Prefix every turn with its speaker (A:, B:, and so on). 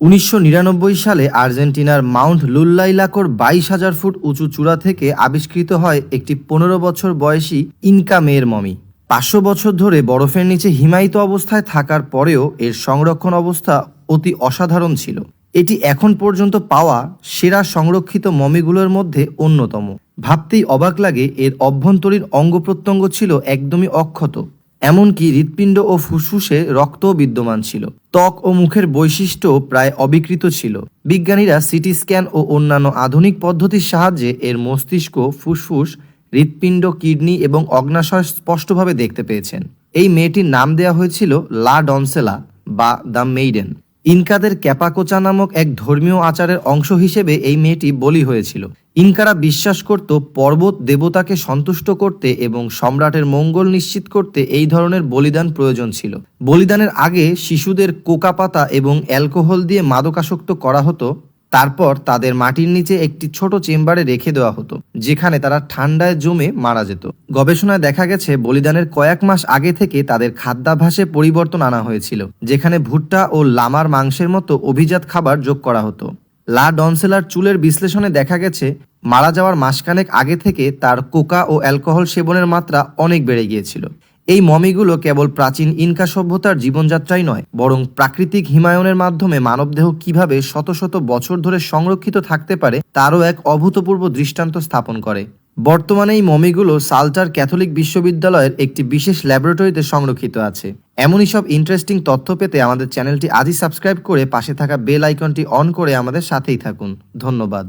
A: উনিশশো নিরানব্বই সালে আর্জেন্টিনার মাউন্ট লুল্লাইলাকোর বাইশ হাজার ফুট উঁচু চূড়া থেকে আবিষ্কৃত হয় একটি পনেরো বছর বয়সী ইনকা মেয়ের মমি। পাঁচশো বছর ধরে বরফের নিচে হিমায়িত অবস্থায় থাকার পরেও এর সংরক্ষণ অবস্থা অতি অসাধারণ ছিল। এটি এখন পর্যন্ত পাওয়া সেরা সংরক্ষিত মমিগুলোর মধ্যে অন্যতম। ভাবতেই অবাক লাগে, এর অভ্যন্তরীণ অঙ্গ প্রত্যঙ্গ ছিল একদমই অক্ষত। এমনকি হৃৎপিণ্ড ও ফুসফুসে রক্তও বিদ্যমান ছিল। ত্বক ও মুখের বৈশিষ্ট্য প্রায় অবিকৃত ছিল। বিজ্ঞানীরা সিটি স্ক্যান ও অন্যান্য আধুনিক পদ্ধতির সাহায্যে এর মস্তিষ্ক, ফুসফুস, হৃৎপিণ্ড, কিডনি এবং অগ্নাশয় স্পষ্টভাবে দেখতে পেয়েছেন। এই মেয়েটির নাম দেওয়া হয়েছিল লা ডনসেলা বা দ্য মেইডেন। ইনকাদের ক্যাপাকোচা নামক এক ধর্মীয় আচারের অংশ হিসেবে এই মেয়েটি বলি হয়েছিল। ইনকারা বিশ্বাস করত পর্বত দেবতাকে সন্তুষ্ট করতে এবং সম্রাটের মঙ্গল নিশ্চিত করতে এই ধরনের বলিদান প্রয়োজন ছিল। বলিদানের আগে শিশুদের কোকা পাতা এবং অ্যালকোহল দিয়ে মাদকাসক্ত করা হতো, তারপর তাদের মাটির নিচে একটি ছোট চেম্বারে রেখে দেওয়া হতো, যেখানে তারা ঠান্ডায় জমে মারা যেত। গবেষণায় দেখা গেছে, বলিদানের কয়েক মাস আগে থেকে তাদের খাদ্যাভাসে পরিবর্তন আনা হয়েছিল, যেখানে ভুট্টা ও লামার মাংসের মতো অভিজাত খাবার যোগ করা হতো। লা ডনসেলার চুলের বিশ্লেষণে দেখা গেছে মারা যাওয়ার মাসখানেক আগে থেকে তার কোকা ও অ্যালকোহল সেবনের মাত্রা অনেক বেড়ে গিয়েছিল। এই মমিগুলো কেবল প্রাচীন ইনকা সভ্যতার জীবনযাত্রাই নয়, বরং প্রাকৃতিক হিমায়নের মাধ্যমে মানবদেহ কীভাবে শত শত বছর ধরে সংরক্ষিত থাকতে পারে, তারও এক অভূতপূর্ব দৃষ্টান্ত স্থাপন করে। বর্তমানে এই মমিগুলো সালটার ক্যাথলিক বিশ্ববিদ্যালয়ের একটি বিশেষ ল্যাবরেটরিতে সংরক্ষিত আছে। এমনই সব ইন্টারেস্টিং তথ্য পেতে আমাদের চ্যানেলটি আজই সাবস্ক্রাইব করে পাশে থাকা বেল আইকনটি অন করে আমাদের সাথেই থাকুন। ধন্যবাদ।